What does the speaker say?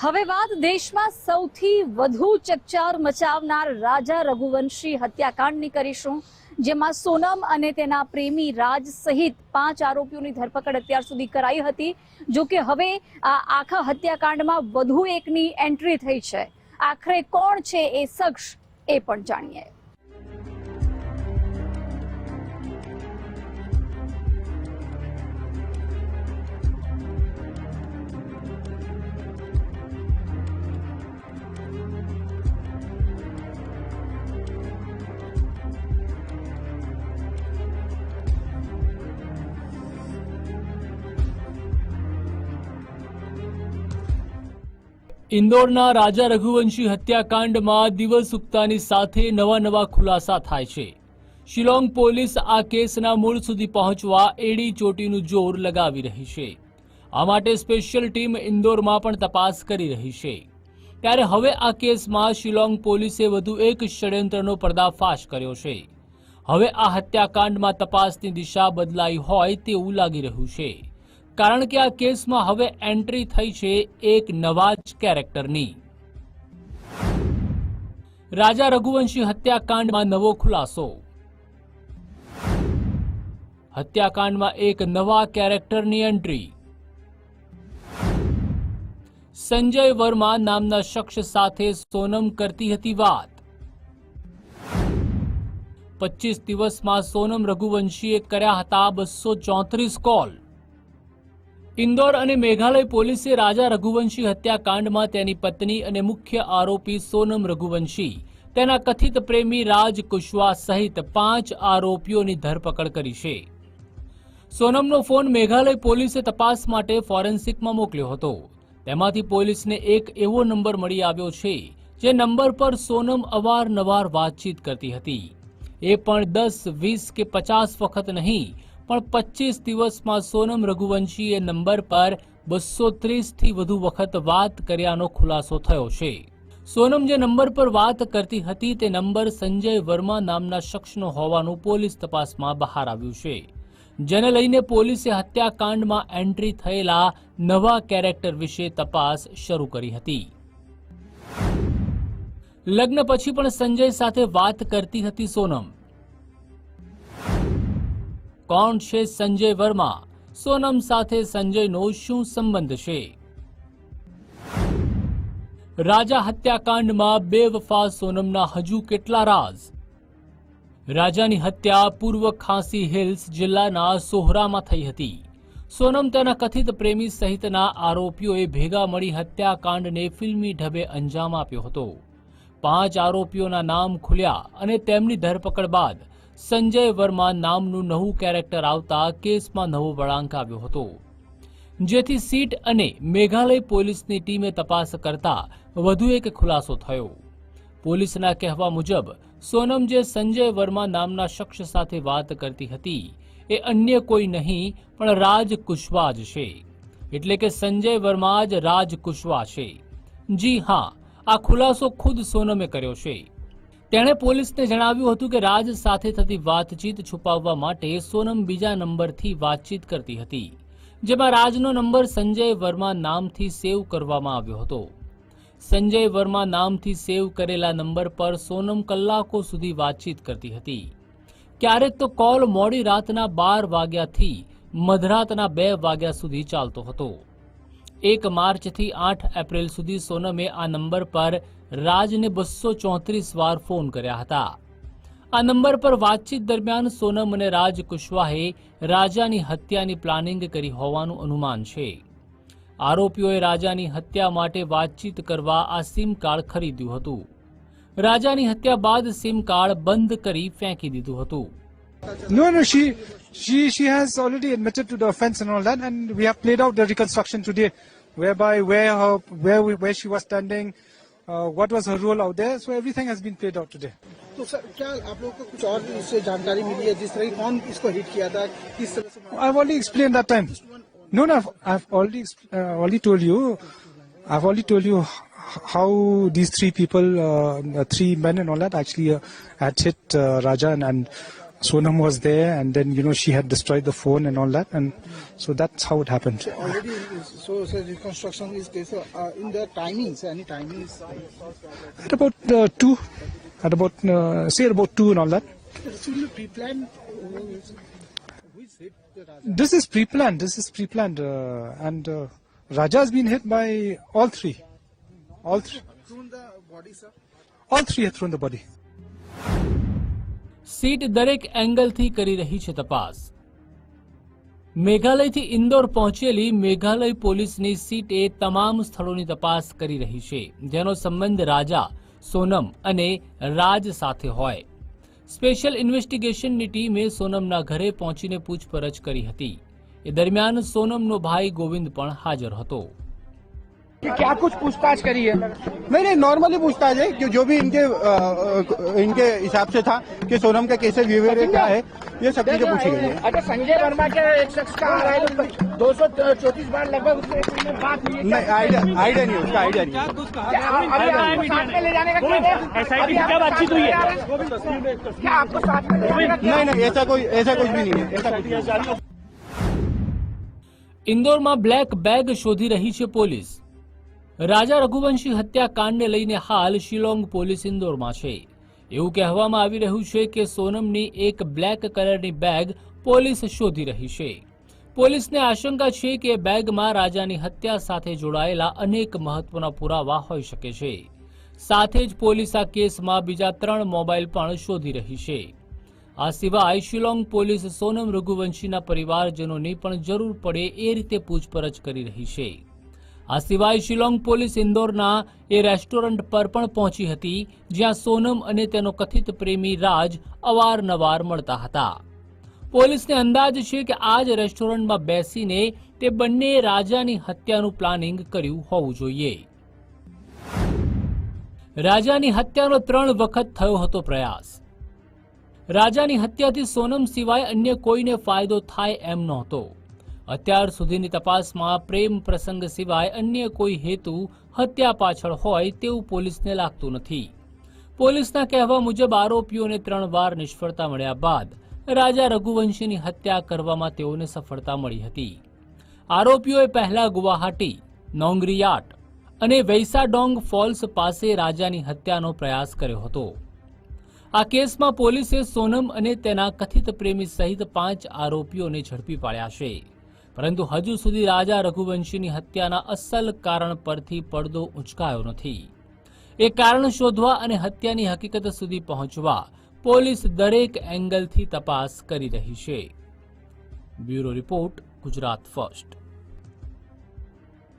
હવે વાત દેશમાં સૌથી વધુ ચકચાર મચાવનાર રાજા રઘુવંશી હત્યાકાંડની કરીશું, જેમાં સોનમ અને તેના પ્રેમી રાજ સહિત પાંચ આરોપીઓની ધરપકડ અત્યાર સુધી કરાઈ હતી. જો કે હવે આ આખા હત્યાકાંડમાં વધુ એકની એન્ટ્રી થઈ છે. આખરે કોણ છે એ શખ્સ એ પણ જાણીએ. ઇન્દોરના રાજા રઘુવંશી હત્યાકાંડમાં દિવસ ઉગતાની સાથે નવા નવા ખુલાસા થાય છે. શિલોંગ પોલીસ આ કેસના મૂળ સુધી પહોંચવા એડી ચોટીનું જોર લગાવી રહી છે. આ માટે સ્પેશિયલ ટીમ ઇન્દોરમાં પણ તપાસ કરી રહી છે. ત્યારે હવે આ કેસમાં શિલોંગ પોલીસે વધુ એક ષડયંત્રનો પર્દાફાશ કર્યો છે. હવે આ હત્યાકાંડમાં તપાસની દિશા બદલાઈ હોય તેવું લાગી રહ્યું છે. કારણ કે આ કેસમાં હવે એન્ટ્રી થઈ છે એક નવા જ કેરેક્ટરની. રાજા રઘુવંશી હત્યાકાંડમાં નવો ખુલાસો. હત્યાકાંડમાં એક નવા કેરેક્ટરની એન્ટ્રી. સંજય વર્મા નામના શખ્સ સાથે સોનમ કરતી હતી વાત. પચીસ દિવસમાં સોનમ રઘુવંશીએ કર્યા હતા બસો ચોત્રીસ કોલ. ઇન્દોર અને મેઘાલય પોલીસે રાજા રઘુવંશી હત્યાકાંડમાં તેની પત્ની અને મુખ્ય આરોપી સોનમ રઘુવંશી, તેના કથિત પ્રેમી રાજ કુશવા સહિત પાંચ આરોપીઓની ધરપકડ કરી છે. સોનમનો ફોન મેઘાલય પોલીસે તપાસ માટે ફોરેન્સિકમાં મોકલ્યો હતો. તેમાંથી પોલીસને એક એવો નંબર મળી આવ્યો છે, જે નંબર પર સોનમ અવારનવાર વાતચીત કરતી હતી. એ પણ દસ, વીસ કે પચાસ વખત નહીં પણ પચીસ દિવસમાં સોનમ રઘુવંશીએ નંબર પર બસો ત્રીસથી વધુ વખત વાત કર્યાનો ખુલાસો થયો છે. સોનમ જે નંબર પર વાત કરતી હતી તે નંબર સંજય વર્મા નામના શખ્સનો હોવાનું પોલીસ તપાસમાં બહાર આવ્યું છે. જેને લઈને પોલીસે હત્યાકાંડમાં એન્ટ્રી થયેલા નવા કેરેક્ટર વિશે તપાસ શરૂ કરી હતી. લગ્ન પછી પણ સંજય સાથે વાત કરતી હતી સોનમ. કોણ છે સંજય વર્મા? સોનમ સાથે સંજયનો શું સંબંધ છે? રાજા હત્યાકાંડમાં બેવફા સોનમના હજુ કેટલા રાજ? રાજાની હત્યા પૂર્વ ખાંસી હિલ્સ જિલ્લાના સોહરામાં થઈ હતી. સોનમ તેના કથિત પ્રેમી સહિતના આરોપીઓએ ભેગા મળી હત્યાકાંડને ફિલ્મી ઢબે અંજામ આપ્યો હતો. પાંચ આરોપીઓના નામ ખુલ્યા અને તેમની ધરપકડ બાદ સંજય વર્મા નામનું નવું કેરેક્ટર આવતા કેસમાં નવો વળાંક આવ્યો હતો. જેથી સીટ અને મેઘાલય પોલીસની ટીમે તપાસ કરતા વધુ એક ખુલાસો થયો. પોલીસના કહેવા મુજબ, સોનમ જે સંજય વર્મા નામના શખ્સ સાથે વાત કરતી હતી, એ અન્ય કોઈ નહીં, પણ રાજ કુશવા જ છે. એટલે કે સંજય વર્મા જ રાજ કુશવા છે. જી હા, આ ખુલાસો ખુદ સોનમે કર્યો છે. તેણે પોલીસને જણાવ્યું હતું કે રાજ સાથે થતી વાતચીત છુપાવવા માટે સોનમ બીજા નંબરથી વાતચીત કરતી હતી, જેમાં રાજનો નંબર સંજય વર્મા નામથી સેવ કરવામાં આવ્યો હતો. સંજય વર્મા નામથી સેવ કરેલા નંબર પર સોનમ કલાકો સુધી વાતચીત કરતી હતી. ક્યારેક તો કોલ મોડી રાતના બાર વાગ્યાથી મધરાતના બે વાગ્યા સુધી ચાલતો હતો. એક માર્ચથી આઠ એપ્રિલ સુધી સોનમે આ નંબર પર રાજને બસો ચોત્રીસ વાર ફોન કર્યા હતા. આ નંબર પર વાતચીત દરમિયાન સોનમ અને રાજ કુશવાહે રાજાની હત્યાની પ્લાનિંગ કરી હોવાનું અનુમાન છે. આરોપીઓએ રાજાની હત્યા માટે વાતચીત કરવા આ સિમ કાર્ડ ખરીદ્યું હતું. રાજાની હત્યા બાદ સિમ કાર્ડ બંધ કરી ફેંકી દીધું હતું. No, no, she, she, she has already admitted to the offence and all that, and we have played out the reconstruction today, whereby where her, where we, where she was standing, uh, what was her role out there. So everything has been played out today. तो sir क्या आप लोगों को कुछ और इससे जानकारी मिली है जिस तरह की कौन इसको हिट किया था किस तरह से I've already explained that time. No, no, I've, I've already exp- uh, already told you. I've already told you h- how these three people, uh, uh, three men and all that, actually uh, had hit uh, Raja and, and Sonam was there, and then you know she had destroyed the phone and all that, and so that's how it happened. Already, so, so reconstruction is there. So, uh, in the timings, any timings? At about uh, two, at about uh, say about two and all that. It's really pre-planned. Who is hit the Raja? This is pre-planned. This is pre-planned, uh, and uh, Raja has been hit by all three. All three, Thrown the body, sir. all three have thrown the body. SIT દરેક એંગલથી કરી રહી છે તપાસ. મેઘાલયથી ઇન્દોર પહોંચેલી મેઘાલય પોલીસની સીટે તમામ સ્થળોની તપાસ કરી રહી છે, જેનો સંબંધ રાજા, સોનમ અને રાજ સાથે હોય. સ્પેશિયલ ઇન્વેસ્ટિગેશનની ટીમે સોનમના ઘરે પહોંચીને પૂછપરછ કરી હતી. એ દરમિયાન સોનમનો ભાઈ ગોવિંદ પણ હાજર હતો. कि क्या कुछ पूछताछ करी है नहीं नहीं नॉर्मली पूछताछ है कि जो भी इनके अ, अ, इनके हिसाब से था कि सोनम का कैसे बिहेवियर क्या है ये सब चीजें पूछी गई है अच्छा संजय वर्मा के एक शख्स का आ रहा है दो सौ चौतीस बार लगभग उससे बात हुई है नहीं आइडिया आइडिया नहीं है, उसका आइडिया नहीं है। क्या अभी आपको साथ में ले जाने का क्या है? अभी आपको बातचीत हुई है क्या आपको साथ में ले जाने का क्या नहीं नहीं ऐसा कोई ऐसा कुछ भी नहीं है ऐसा कुछ नहीं है। ઇન્દોરમાં બ્લેક બેગ શોધી રહી છે પોલીસ રાજા રઘુવંશી હત્યાકાંડને લઈને હાલ શિલોંગ પોલીસ ઇન્દોરમાં છે. એવું કહેવામાં આવી રહ્યું છે કે સોનમની એક બ્લેક કલરની બેગ પોલીસ શોધી રહી છે. પોલીસને આશંકા છે કે બેગમાં રાજાની હત્યા સાથે જોડાયેલા અનેક મહત્વના પુરાવા હોઈ શકે છે. સાથે જ પોલીસ આ કેસમાં બીજા ત્રણ મોબાઈલ પણ શોધી રહી છે. આ સિવાય શિલોંગ પોલીસ સોનમ રઘુવંશીના પરિવારજનોની પણ જરૂર પડે એ રીતે પૂછપરછ કરી રહી છે. આ સિવાય શિલોંગ પોલીસ ઇન્દોરના એ રેસ્ટોરન્ટ પર પણ પહોંચી હતી, જ્યાં સોનમ અને તેનો કથિત પ્રેમી રાજ અવારનવાર મળતા હતા. પોલીસને અંદાજ છે કે આ જ રેસ્ટોરન્ટમાં બેસીને તે બંને રાજાની હત્યાનું પ્લાનિંગ કર્યું હોવું જોઈએ. રાજાની હત્યાનો ત્રણ વખત થયો હતો પ્રયાસ. રાજાની હત્યાથી સોનમ સિવાય અન્ય કોઈને ફાયદો થાય એમ નહોતો. અત્યાર સુધીની તપાસમાં પ્રેમ પ્રસંગ સિવાય અન્ય કોઈ હેતુ હત્યા પાછળ હોય તેવું પોલીસને લાગતું નથી. પોલીસના કહેવા મુજબ આરોપીઓને ત્રણ વાર નિષ્ફળતા મળ્યા બાદ રાજા રઘુવંશીની હત્યા કરવામાં તેઓને સફળતા મળી હતી. આરોપીઓએ પહેલા ગુવાહાટી, નોંગરીયાટ અને વૈસાડોંગ ફોલ્સ પાસે રાજાની હત્યાનો પ્રયાસ કર્યો હતો. આ કેસમાં પોલીસે સોનમ અને તેના કથિત પ્રેમી સહિત પાંચ આરોપીઓને ઝડપી પાડ્યા છે. પરંતુ હજુ સુધી રાજા રઘુવંશીની હત્યાના અસલ કારણ પરથી પડદો ઉંચકાયો નથી. એ કારણ શોધવા અને હત્યાની હકીકત સુધી પહોંચવા પોલીસ દરેક એંગલથી તપાસ કરી રહી છે. Bureau report Gujarat first.